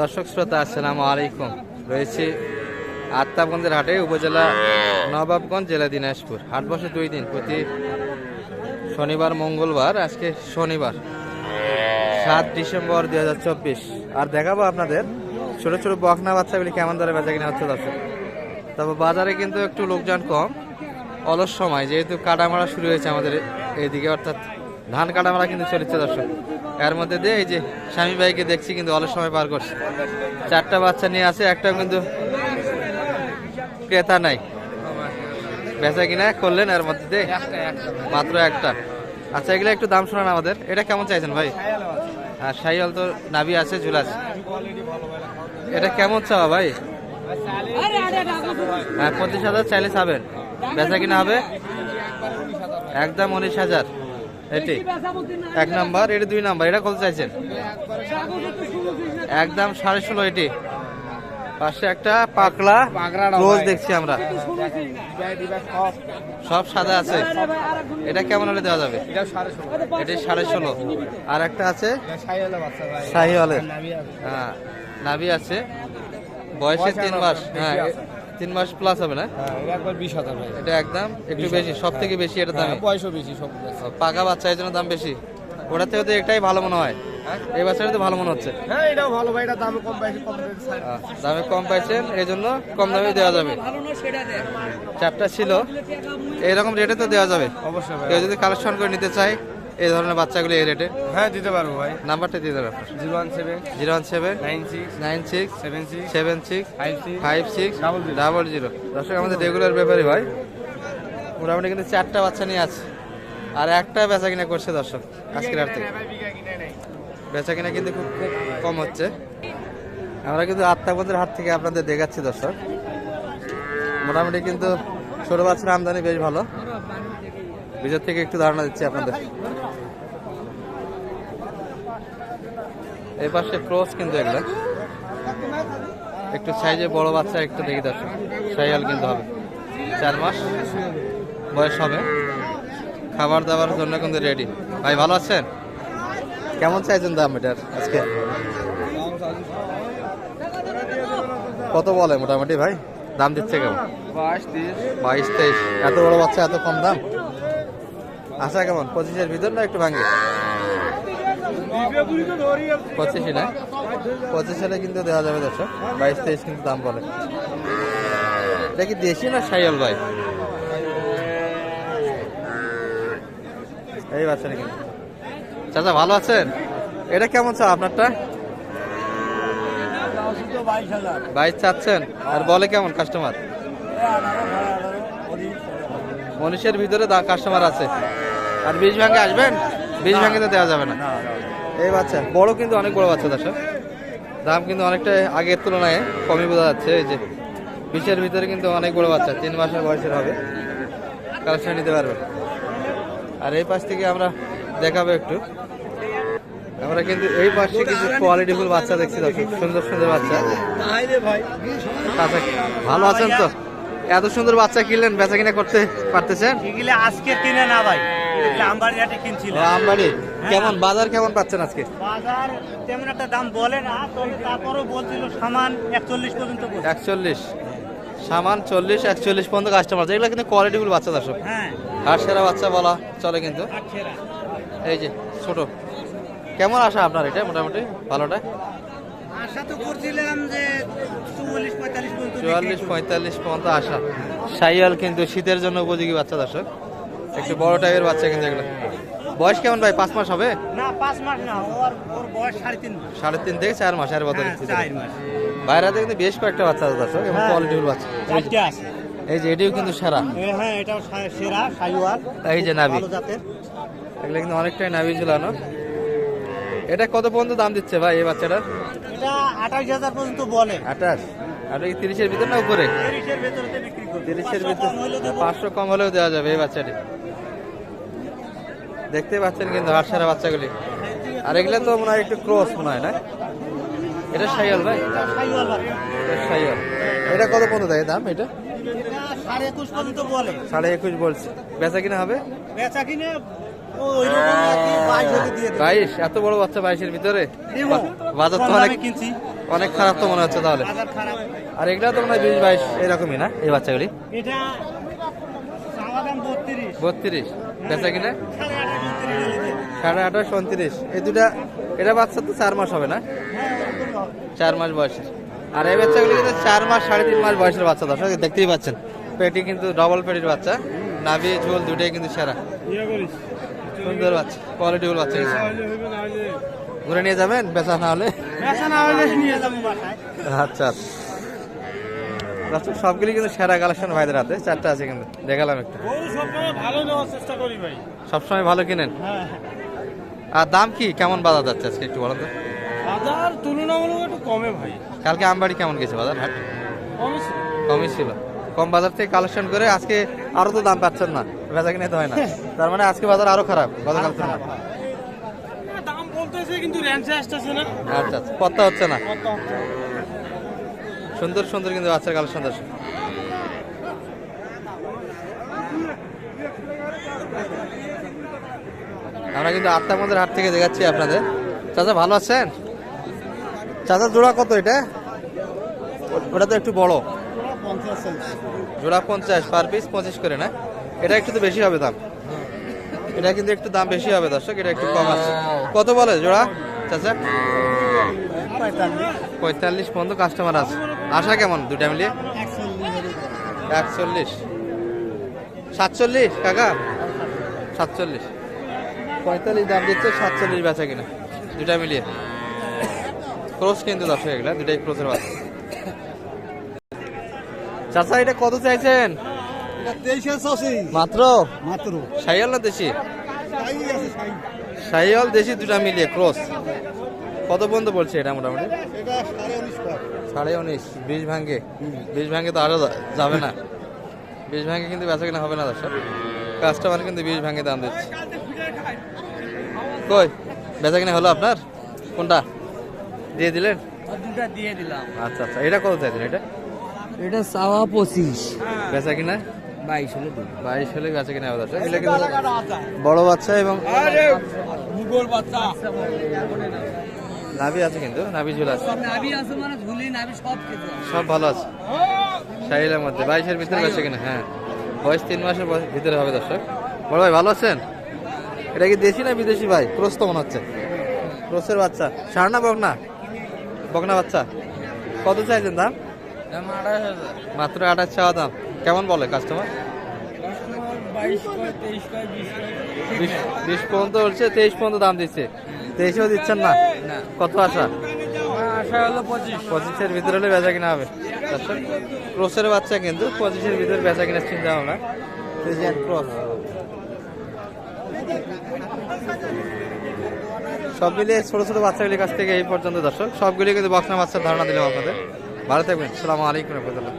দর্শক শ্রোতা, আসসালামু আলাইকুম। রয়েছে আত্মাবগঞ্জের হাটে, উপজেলা নবাবগঞ্জ, জেলা দিনাজপুর। হাট বসে দুই দিন, প্রতি শনিবার, মঙ্গলবার, আজকে শনিবার, সাত ডিসেম্বর দুই হাজার চব্বিশ। আর দেখাবো আপনাদের ছোট ছোট বকনা বাচ্চাগুলি কেমন দরে বেচা কিনা হচ্ছে দর্শক। তবে বাজারে কিন্তু একটু লোকজন কম, অলস সময়, যেহেতু কাটামারা শুরু হয়েছে আমাদের এইদিকে অর্থাৎ ধান কাটামারা কিন্তু চলেছে দর্শক। এর মধ্যে দিয়ে এই যে স্বামী ভাইকে দেখছি কিন্তু অলস সময় পার করছে। চারটা বাচ্চা নিয়ে আছে একটা কিন্তু ক্রেতা নাই। বেচা কিনা করলেন এর মধ্যে দিয়ে মাত্র একটা। আচ্ছা এগুলো একটু দাম শোনান আমাদের। এটা কেমন চাইছেন ভাই? আর সাইয়াল তো নাবি আছে ঝুল আছে এটা কেমন চাওয়া ভাই? হ্যাঁ পঁচিশ হাজার চাইলে চাবেন। বেচা কিনা হবে একদম উনিশ হাজার। এটি এক নাম্বার এটি দুই নাম্বার এটা কত চাইছেন? একদম সাড়ে ষোলো এটি। পাশে একটা পাকলা রোজ দেখছি আমরা। সব। সাদা আছে। এটা কেমন হলে দেওয়া যাবে? এটি সাড়ে ষোলো। আর একটা আছে? শাহিওয়ালের হ্যাঁ নাভি আছে। বয়সে তিন মাস। হ্যাঁ তিন মাস প্লাস হবে না? এটা একদম একটু বেশি সব থেকে বেশি এটা দাম? পয়সা বেশি সব পাকা বাচ্চা এই জন্য দাম বেশি। ওটার থেকে তো একটাই ভালো মনে হয়। এই বাচ্চাটা তো ভালো মনে হচ্ছে। হ্যাঁ এটাও ভালো ভাই এটা দামে কম পাইছে কম দামে কম পাইছেন এই জন্য কম দামে দেওয়া যাবে। চারটা ছিল। এইরকম রেটে তো দেওয়া যাবে। অবশ্যই কেউ যদি কালেকশন করে নিতে চায় এই ধরনের বাচ্চাগুলি এই রেটে হ্যাঁ দিতে পারব ভাই। নাম্বারটা দিয়ে দেবেন। Zero one seven zero one seven nine six nine six seven six seven six five six five six double zero. দর্শক আমাদের রেগুলার ব্যাপারী ভাই। মোটামুটি কিন্তু চারটা বাচ্চা নিয়ে আছে। আর একটা বেচা কিনা করছে দর্শক আজকের আর থেকে। বেচা কিনা কিন্তু খুব খুব কম হচ্ছে। আমরা কিন্তু আত্মাবন্ধের হাট থেকে আপনাদের দেখাচ্ছি দর্শক। মোটামুটি কিন্তু ছোটো বাচ্চার আমদানি বেশ ভালো। ভিতর থেকে একটু ধারণা দিচ্ছি আপনাদের। এই পাশে ক্রস কিন্তু এগুলা। একটু সাইজে বড় বাচ্চা একটু দেখি দর্শক। সাইয়াল কিন্তু হবে। চার মাস বয়স হবে। খাবার দাবার জন্য কিন্তু রেডি ভাই ভালো আছেন? কেমন চাইছেন দাম এটার আজকে? কত বলে মোটামুটি ভাই? দাম দিচ্ছে কেমন? বাইশ তেইশ। এত বড় বাচ্চা এত কম দাম? আশা কেমন? পঁচিশের ভিতর না একটু ভাঙ্গে পঁচিশই না পঁচিশ কিন্তু দেওয়া যাবে দর্শক। বাইশ, তেইশ কিন্তু দাম বলে। এটা কি দেশি না সাইয়াল ভাই? এই বাচ্চাটা কিন্তু। চাচা, ভালো আছেন? এটা কেমন চা আপনারটা? বাইশ চাচ্ছেন। আর বলে কেমন কাস্টমার মনীষের ভিতরে কাস্টমার আছে। আর বীজ ভাঙে আসবেন? বীজ ভাঙে তো দেওয়া যাবে না। এই বাচ্চা বড় কিন্তু অনেক বড় বাচ্চা দর্শক দাম কিন্তু অনেকটা আগের তুলনায় কমই বোঝা যাচ্ছে এই যে বিশের ভিতরে কিন্তু অনেক বড় বাচ্চা তিন মাসের বয়সের হবে। কালেকশন নিতে পারবে। আর এই পাশ থেকে আমরা দেখাবো একটু। আমরা কিন্তু এই পাশে কিছু কোয়ালিটিফুল বাচ্চা দেখছি দর্শক। সুন্দর সুন্দর বাচ্চা। ভালো আছেন তো? এত সুন্দর বাচ্চা কিনলেন বেচা কিনা করতে পারতেছেন এগুলো আজকে কিনে না ভাই আমবাড়ি হাটে কিনছিল আমবাড়ি। কেমন বাজার কেমন পাচ্ছেন আজকে? বাজার তেমন একটা দাম বলে না তবে তারপরেও বলছিল সামান একচল্লিশ পর্যন্ত একচল্লিশ। সামান চল্লিশ একচল্লিশ পর্যন্ত কাস্টমার এগুলো কিন্তু বাচ্চা দর্শক। হ্যাঁ। আর সেরা বাচ্চা বলা চলে কিন্তু। এই যে ছোট। কেমন আসা আপনার এটা? মোটামুটি ভালোটা আশা তো করছিলাম যে চুয়াল্লিশ পঁয়তাল্লিশ পর্যন্ত সাইয়াল কিন্তু শীতের জন্য উপযোগী বাচ্চা দর্শক। একটু বড় টাইপের বাচ্চা কিন্তু এগুলো। বয়স কেমন ভাই? পাঁচ মাস হবে? না পাঁচ মাস না ওর ওর বয়স সাড়ে তিন মাস। সাড়ে তিন থেকে চার মাস আর বদল হ্যাঁ, বাইরে কিন্তু বেশ কয়েকটা বাচ্চা আছে দর্শক এবং হ্যাঁ। কোয়ালিটিফুল বাচ্চা। এই যে এটিও কিন্তু সেরা। হ্যাঁ এটাও সেরা সাইওয়াল। এই যে নাভি। এগুলো কিন্তু অনেকটাই নাভি ঝুলানো। এটা কত পর্যন্ত দাম দিচ্ছে ভাই এই বাচ্চাটা এটা আঠাশ হাজার পর্যন্ত বলে। আঠাশ? আর এই তিরিশের ভিতর না উপরে? তিরিশের ভেতরে পাঁচশো কম হলেও দেওয়া যাবে এই বাচ্চাটি। দেখতে পাচ্ছেন কিন্তু হাট সারা বাচ্চাগুলি। আর এগুলো তো মনে হয় একটু ক্রস মনে হয় না? এটা সাইয়াল ভাই? এটা সাইয়াল এটা কত পর্যন্ত দেয় দাম এটা? সাড়ে একুশ বলছে। বেচা কিনা হবে? বেচা কিনে বাইশ এত বড় বাচ্চা বাইশের ভিতরে? বাজার তো অনেক কিনছি। অনেক খারাপ তো মনে হচ্ছে তাহলে। আর এগুলা তো মনে হয় বিশ বাইশ এরকমই না এই বাচ্চাগুলি? বত্রিশ। বেচা কিনা? সাড়ে আঠাশ উনত্রিশ এই দুটা এটা বাচ্চা তো চার মাস হবে না। চার মাস বয়সের আর এই বাচ্চাগুলি কিন্তু চার মাস সাড়ে তিন মাস বয়সের বাচ্চা দর্শক দেখতেই পাচ্ছেন। পেটি কিন্তু ডবল পেটির বাচ্চা। নাভি ঝোল দুটাই কিন্তু সেরা। সুন্দর বাচ্চা কোয়ালিটিফুল বাচ্চা ঘুরে নিয়ে যাবেন? বেচা না হলে? আচ্ছা। আচ্ছা সবগুলি কিন্তু সেরা কালেকশন ভাইদের হাতে। চারটা আছে কিন্তু দেখালাম একটু। ভালো নেওয়ার চেষ্টা করি ভাই। সবসময় ভালো কিনেন? হ্যাঁ। আর দাম কি? কেমন বাজার যাচ্ছে আজকে একটু বলেন তো। বাজার তুলনামূলক একটু কমে ভাই। কালকে আমবাড়ি কেমন গেছে বাজার হাট? কমে কমই ছিল। কম বাজার থেকে কালেকশন করে আজকে আরও তো দাম পাচ্ছেন না। বেচা কিনে তো হয় না। তার মানে আজকে বাজার আরও খারাপ গতকাল তুলনায়। দাম বলতেছে কিন্তু রেঞ্জে আসতেছে না। আচ্ছা আচ্ছা। পত্তা হচ্ছে না। সুন্দর সুন্দর কিন্তু বাচ্চার কালেকশন দর্শক আমরা কিন্তু আটটা মধ্যে হাট থেকে দেখাচ্ছি আপনাদের। চাচা ভালো আছেন? চাচা জোড়া কত এটা? ওটা তো একটু বড়। জোড়া পঞ্চাশ। পার পিস পঁচিশ করে না? এটা একটু তো বেশি হবে দাম। এটা কিন্তু একটু দাম বেশি হবে, দর্শক, এটা একটু কম আছে। কত বলে জোড়া, চাচা? পঁয়তাল্লিশ পর্যন্ত কাস্টমার আছে। আশা কেমন দুটা মিলিয়ে? একচল্লিশ। সাতচল্লিশ, কাকা? সাতচল্লিশ। পঁয়তাল্লিশ দাম দিচ্ছে, সাতচল্লিশ বেচা কিনা। দুটা মিলিয়ে। ক্রোস কিন্তু দর্শক এগুলা দুটাই ক্রোসের বাচ্চা চাচা, এটা কত চাইছেন? মাত্র? মাত্র। সাইয়াল না দেশি? সাইয়াল দেশি দুটা মিলিয়ে ক্রস। কত পর্যন্ত বলছে এটা মোটামুটি? সাড়ে উনিশ বিশ ভাঙ্গে বিশ ভাঙ্গে তো আরও যাবে না। বিশ ভাঙ্গে কিন্তু বেচা কিনা হবে না দর্শক। কাস্টমার কিন্তু বিশ ভাঙ্গে দাম দিচ্ছে। কই? বেচা কিনা হলো আপনার? কোনটা? দিয়ে দিলেন? দুটা দিয়ে দিলাম। আচ্ছা আচ্ছা। এটা কত চাইছেন এটা? এটা চাওয়া পঁচিশ। বেচা কিনা? বাইশ হলে বাইশ হলে বেচা কিনা দর্শক কিন্তু বড় বাচ্চা এবং মুগল বাচ্চা। নাভি আছে কিন্তু নাভি ঝুল আছে। আছে মানে ঝুলি সব কিছু সব ভালো আছে। সাহিলের মধ্যে। বাইশের ভিতরে বেঁচে কিনা হ্যাঁ। বয়স তিন মাসের বয়স- ভিতরে হবে দর্শক। বড় ভাই ভালো আছেন? এটা কি দেশি না বিদেশি ভাই? ক্রোস তো মনে হচ্ছে। ক্রোসের বাচ্চা। ষাঁড় না বকনা? বকনা বাচ্চা। কত চাইছেন দাম? মাত্র আঠাশ চাওয়া দাম। কেমন বলে কাস্টমার বিশ পর্যন্ত বলছে তেইশ পর্যন্ত দাম দিচ্ছে। তেইশেও দিচ্ছেন না? কত আশা? আশা হলো পঁচিশ। পঁচিশের ভিতরে হলে বেচা কিনা হবে। ক্রসের বাচ্চা কিন্তু পঁচিশের ভিতরে বেচা কিনা চিন্তা ভাবনা। ক্রস সব মিলিয়ে ছোট ছোট বাচ্চাগুলির কাছ থেকে এই পর্যন্ত দর্শক। সবগুলি কিন্তু বক্সনা বাচ্চার ধারণা দিলাম আপনাদের। ভালো থাকবেন। সালামু আলাইকুম রহমতুল্লাহ।